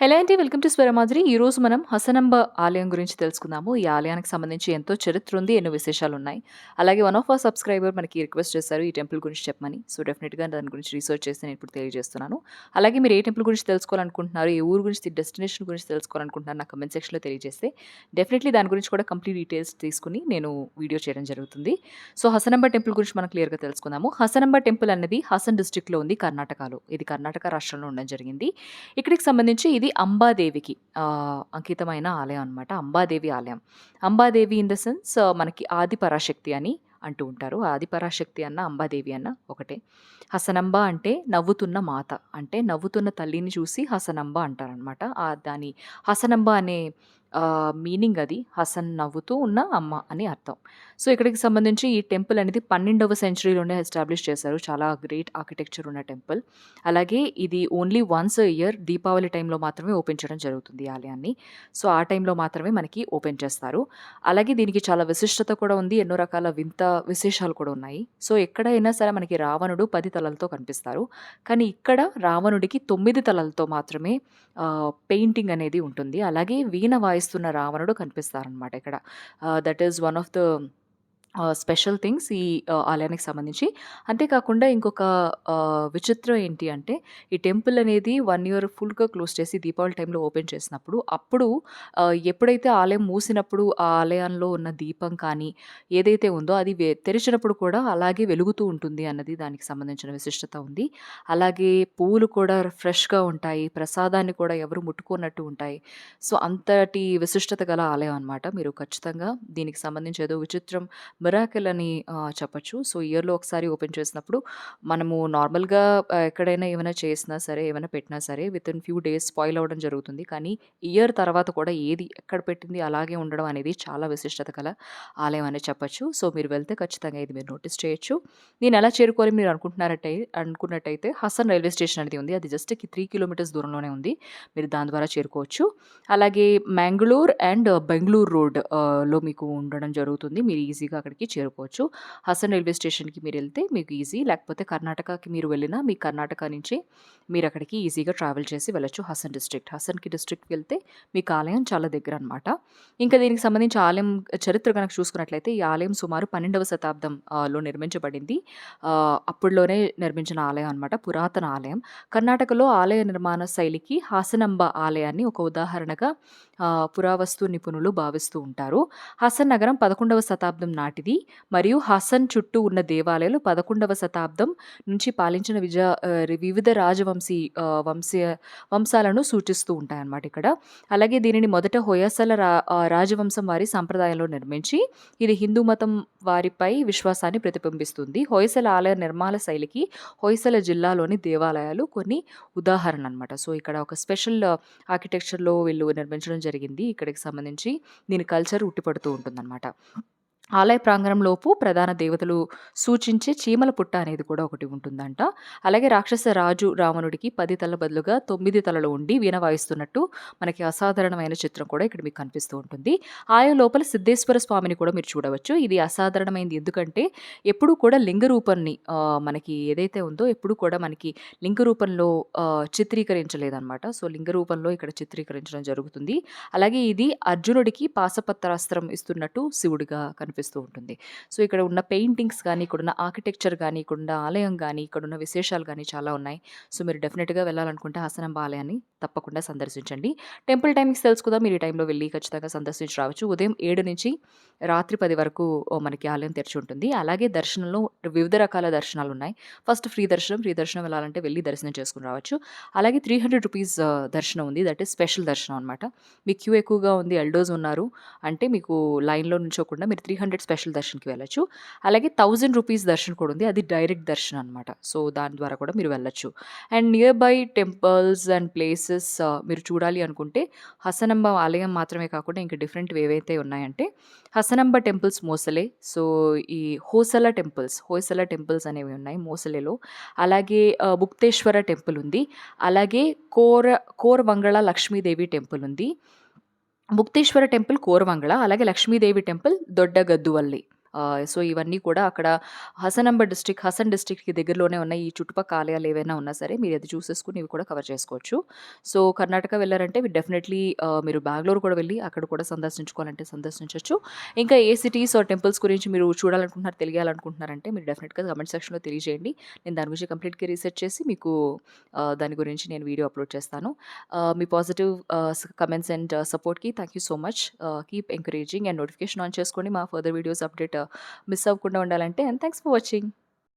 Hello అండి welcome to Swaramadhuri ఈరోజు మనం హసనంబ ఆలయం గురించి తెలుసుకుందాము. ఈ ఆలయానికి సంబంధించి ఎంతో చరిత్ర ఉంది ఎన్నో విశేషాలు ఉన్నాయి. అలాగే వన్ ఆఫ్ ఆ సబ్స్క్రైబర్ మనకి రిక్వెస్ట్ చేశారు ఈ టెంపుల్ గురించి చెప్పమని. సో డెఫినెట్గా దాని గురించి రీసెర్చ్ చేసి నేను ఇప్పుడు తెలియజేస్తున్నాను. అలాగే మీరు ఏ టెంపుల్ గురించి తెలుసుకోవాలనుకుంటున్నారు ఏ ఊరు గురించి డెస్టినేషన్ గురించి తెలుసుకోవాలనుకుంటున్నారు నా కమెంట్ సెక్షన్లో తెలియజేస్తే డెఫినెట్లీ దాని గురించి కూడా కంప్లీట్ డీటెయిల్స్ తీసుకుని నేను వీడియో చేయడం జరుగుతుంది. సో హసనంబ టెంపుల్ గురించి మనం క్లియర్గా తెలుసుకుందాము. హసనంబ టెంపుల్ అనేది హసన్ డిస్టిక్లో ఉంది కర్ణాటకలో. ఇది కర్ణాటక రాష్ట్రంలో ఉండడం జరిగింది. ఇక్కడికి సంబంధించి ఇది అంబాదేవికి అంకితమైన ఆలయం అనమాట అంబాదేవి ఆలయం. అంబాదేవి ఇన్ ద సెన్స్ మనకి ఆది పరాశక్తి అని అంటూ ఉంటారు. ఆది పరాశక్తి అన్న అంబాదేవి అన్న ఒకటే. హసనంబ అంటే నవ్వుతున్న మాత అంటే నవ్వుతున్న తల్లిని చూసి హసనంబ అంటారనమాట దాని హసనంబ అనే మీనింగ్ అది. హసన్ నవ్వుతూ ఉన్న అమ్మ అని అర్థం. సో ఇక్కడికి సంబంధించి ఈ టెంపుల్ అనేది పన్నెండవ సెంచరీలోనే ఎస్టాబ్లిష్ చేశారు. చాలా గ్రేట్ ఆర్కిటెక్చర్ ఉన్న టెంపుల్. అలాగే ఇది ఓన్లీ వన్స్ ఇయర్ దీపావళి టైంలో మాత్రమే ఓపెన్ చేయడం జరుగుతుంది ఈ ఆలయాన్ని. సో ఆ టైంలో మాత్రమే మనకి ఓపెన్ చేస్తారు. అలాగే దీనికి చాలా విశిష్టత కూడా ఉంది. ఎన్నో రకాల వింత విశేషాలు కూడా ఉన్నాయి. సో ఎక్కడైనా సరే మనకి రావణుడు పది తలలతో కనిపిస్తారు. కానీ ఇక్కడ రావణుడికి తొమ్మిది తలలతో మాత్రమే పెయింటింగ్ అనేది ఉంటుంది. అలాగే వీణ వాయిస్తున్న రావణుడు కనిపిస్తారనమాట ఇక్కడ. That is one of the special things ఈ ఆలయానికి సంబంధించి. అంతేకాకుండా ఇంకొక విచిత్రం ఏంటి అంటే ఈ టెంపుల్ అనేది వన్ ఇయర్ ఫుల్గా క్లోజ్ చేసి దీపావళి టైంలో ఓపెన్ చేసినప్పుడు అప్పుడు ఎప్పుడైతే ఆలయం మూసినప్పుడు ఆ ఆలయంలో ఉన్న దీపం కానీ ఏదైతే ఉందో అది తెరిచినప్పుడు కూడా అలాగే వెలుగుతూ ఉంటుంది అన్నది దానికి సంబంధించిన విశిష్టత ఉంది. అలాగే పువ్వులు కూడా ఫ్రెష్గా ఉంటాయి ప్రసాదాన్ని కూడా ఎవరు ముట్టుకున్నట్టు ఉంటాయి. సో అంతటి విశిష్టత గల ఆలయం అనమాట మీరు ఖచ్చితంగా దీనికి సంబంధించి ఏదో విచిత్రం మిరాకిల్ అని ఆ, చెప్పొచ్చు. సో ఇయర్లో ఒకసారి ఓపెన్ చేసినప్పుడు మనము నార్మల్గా ఎక్కడైనా ఏమైనా చేసినా సరే ఏమైనా పెట్టినా సరే within few days spoil అవ్వడం జరుగుతుంది. కానీ ఇయర్ తర్వాత కూడా ఏది ఎక్కడ పెట్టింది అలాగే ఉండడం అనేది చాలా విశిష్టత గల ఆలయం అని చెప్పొచ్చు. సో మీరు వెళ్తే ఖచ్చితంగా ఇది మీరు నోటీస్ చేయొచ్చు. నేను ఎలా చేరుకోవాలి మీరు అనుకుంటున్నారట్టయి అనుకున్నట్టయితే హసన్ రైల్వే స్టేషన్ అనేది ఉంది. అది జస్ట్ త్రీ కిలోమీటర్స్ దూరంలోనే ఉంది. మీరు దాని ద్వారా చేరుకోవచ్చు. అలాగే మ్యాంగ్లూర్ అండ్ బెంగళూరు రోడ్లో మీకు ఉండడం జరుగుతుంది. మీరు ఈజీగా అక్కడికి చేరుకోవచ్చు. హసన్ రైల్వే స్టేషన్కి మీరు వెళ్తే మీకు ఈజీ. లేకపోతే కర్ణాటకకి మీరు వెళ్ళినా మీ కర్ణాటక నుంచి మీరు అక్కడికి ఈజీగా ట్రావెల్ చేసి వెళ్ళచ్చు హసన్ డిస్ట్రిక్ట్. హసన్కి డిస్ట్రిక్ట్కి వెళ్తే మీకు ఆలయం చాలా దగ్గర అనమాట ఇంకా దీనికి సంబంధించి ఆలయం చరిత్ర కనుక చూసుకున్నట్లయితే ఈ ఆలయం సుమారు పన్నెండవ శతాబ్దం లో నిర్మించబడింది. అప్పుడులోనే నిర్మించిన ఆలయం అనమాట పురాతన ఆలయం. కర్ణాటకలో ఆలయ నిర్మాణ శైలికి హాసనంబ ఆలయాన్ని ఒక ఉదాహరణగా పురావస్తు నిపుణులు భావిస్తూ ఉంటారు. హసన్ నగరం పదకొండవ శతాబ్దం నాటి లాంటిది మరియు హసన్ చుట్టూ ఉన్న దేవాలయాలు పదకొండవ శతాబ్దం నుంచి పాలించిన విజ వివిధ రాజవంశీ వంశీ వంశీయ వంశాలను సూచిస్తూ ఉంటాయన్నమాట ఇక్కడ. అలాగే దీనిని మొదట హొయసల రా రాజవంశం వారి సంప్రదాయంలో నిర్మించి ఇది హిందూ మతం వారిపై విశ్వాసాన్ని ప్రతిబింబిస్తుంది. హొయసల ఆలయ నిర్మాణ శైలికి హొయసల జిల్లాలోని దేవాలయాలు కొన్ని ఉదాహరణ అనమాట సో ఇక్కడ ఒక స్పెషల్ ఆర్కిటెక్చర్లో వీళ్ళు నిర్మించడం జరిగింది. ఇక్కడికి సంబంధించి దీని కల్చర్ ఉట్టిపడుతూ ఉంటుందన్నమాట. ఆలయ ప్రాంగణంలోపు ప్రధాన దేవతలు సూచించే చీమల పుట్ట అనేది కూడా ఒకటి ఉంటుందంట. అలాగే రాక్షస రాజు రావణుడికి పది తల బదులుగా తొమ్మిది తలలు ఉండి వీణ వాయిస్తున్నట్టు మనకి అసాధారణమైన చిత్రం కూడా ఇక్కడ మీకు కనిపిస్తూ ఉంటుంది. ఆయా లోపల సిద్ధేశ్వర స్వామిని కూడా మీరు చూడవచ్చు. ఇది అసాధారణమైంది. ఎందుకంటే ఎప్పుడూ కూడా లింగ రూపాన్ని మనకి ఏదైతే ఉందో ఎప్పుడు కూడా మనకి లింగ రూపంలో చిత్రీకరించలేదన్నమాట. సో లింగ రూపంలో ఇక్కడ చిత్రీకరించడం జరుగుతుంది. అలాగే ఇది అర్జునుడికి పాసపత్రాస్త్రం ఇస్తున్నట్టు శివుడిగా కనిపిస్తూ ఉంటుంది. సో ఇక్కడ ఉన్న పెయింటింగ్స్ కానీ ఇక్కడ ఉన్న ఆర్కిటెక్చర్ కానీ ఇక్కడ ఉన్న ఆలయం కానీ ఇక్కడ ఉన్న విశేషాలు కానీ చాలా ఉన్నాయి. సో మీరు డెఫినెట్గా వెళ్ళాలనుకుంటే హసనంబ ఆలయాన్ని తప్పకుండా సందర్శించండి. టెంపుల్ టైమింగ్స్ తెలుసుకుందాం. మీరు ఈ టైంలో వెళ్ళి ఖచ్చితంగా సందర్శించి రావచ్చు. ఉదయం ఏడు నుంచి రాత్రి పది వరకు మనకి ఆలయం తెరిచి ఉంటుంది. అలాగే దర్శనంలో వివిధ రకాల దర్శనాలు ఉన్నాయి. ఫస్ట్ ఫ్రీ దర్శనం. ఫ్రీ దర్శనం వెళ్ళాలంటే వెళ్ళి దర్శనం చేసుకుని రావచ్చు. అలాగే త్రీ హండ్రెడ్ రూపీస్ దర్శనం ఉంది. దట్ ఈస్ స్పెషల్ దర్శనం అనమాట మీకు క్యూ ఎక్కువగా ఉంది. ఎల్డోస్ ఉన్నారు. అంటే మీకు లైన్లో నుంచోకుండా మీరు త్రీ హండ్రెడ్ స్పెషల్ దర్శన్కి వెళ్ళచ్చు. అలాగే థౌజండ్ రూపీస్ దర్శనం కూడా ఉంది. అది డైరెక్ట్ దర్శనం అనమాట సో దాని ద్వారా కూడా మీరు వెళ్ళచ్చు. And nearby temples and places మీరు చూడాలి అనుకుంటే హసనంబ ఆలయం మాత్రమే కాకుండా ఇంకా డిఫరెంట్ ఏవైతే ఉన్నాయంటే హసనంబ టెంపుల్స్ మోసలే. సో ఈ హోసల టెంపుల్స్ హోసల టెంపుల్స్ అనేవి ఉన్నాయి మోసలేలో. అలాగే ఆ, ముక్తేశ్వర టెంపుల్ ఉంది. అలాగే కోర కోరవంగళ లక్ష్మీదేవి టెంపుల్ ఉంది. ముక్తేశ్వర టెంపుల్ కోరవంగళ అలాగే లక్ష్మీదేవి టెంపుల్ దొడ్డ గద్దువల్లి ఆహ్, సో, ఇవన్నీ కూడా అక్కడ హసనంబర్ డిస్ట్రిక్ట్, హసన్ డిస్ట్రిక్ట్‌కి దగ్గరలోనే ఉన్న ఈ చుట్టుపక్క ఆలయాలు ఏవైనా ఉన్నా సరే మీరు అది చూసేసుకొని ఇవి కూడా కవర్ చేసుకోవచ్చు. సో, కర్ణాటక వెళ్ళారంటే మీరు డెఫినెట్‌లీ ఆహ్, మీరు బెంగుళూరు కూడా వెళ్ళి అక్కడ కూడా సందర్శించుకోవాలంటే సందర్శించొచ్చు. ఇంకా ఏ సిటీస్ ఆర్ టెంపుల్స్ గురించి మీరు చూడాలనుకుంటున్నారు, తెలియాలనుకుంటున్నారంటే మీరు డెఫినెట్‌గా కమెంట్ సెక్షన్‌లో తెలియజేయండి. నేను దాని గురించి కంప్లీట్‌గా రీసెర్చ్ చేసి మీకు ఆహ్, దాని గురించి నేను వీడియో అప్‌లోడ్ చేస్తాను. ఆహ్, మీ పాజిటివ్ ఆహ్, స్ comments and సపోర్ట్‌కి thank you so much. Ah, keep encouraging and notification on చేసుకోండి. మా ఫర్దర్ వీడియోస్ అప్డేట్ మిస్ అవ్వకుండా ఉండాలంటే. And thanks for watching.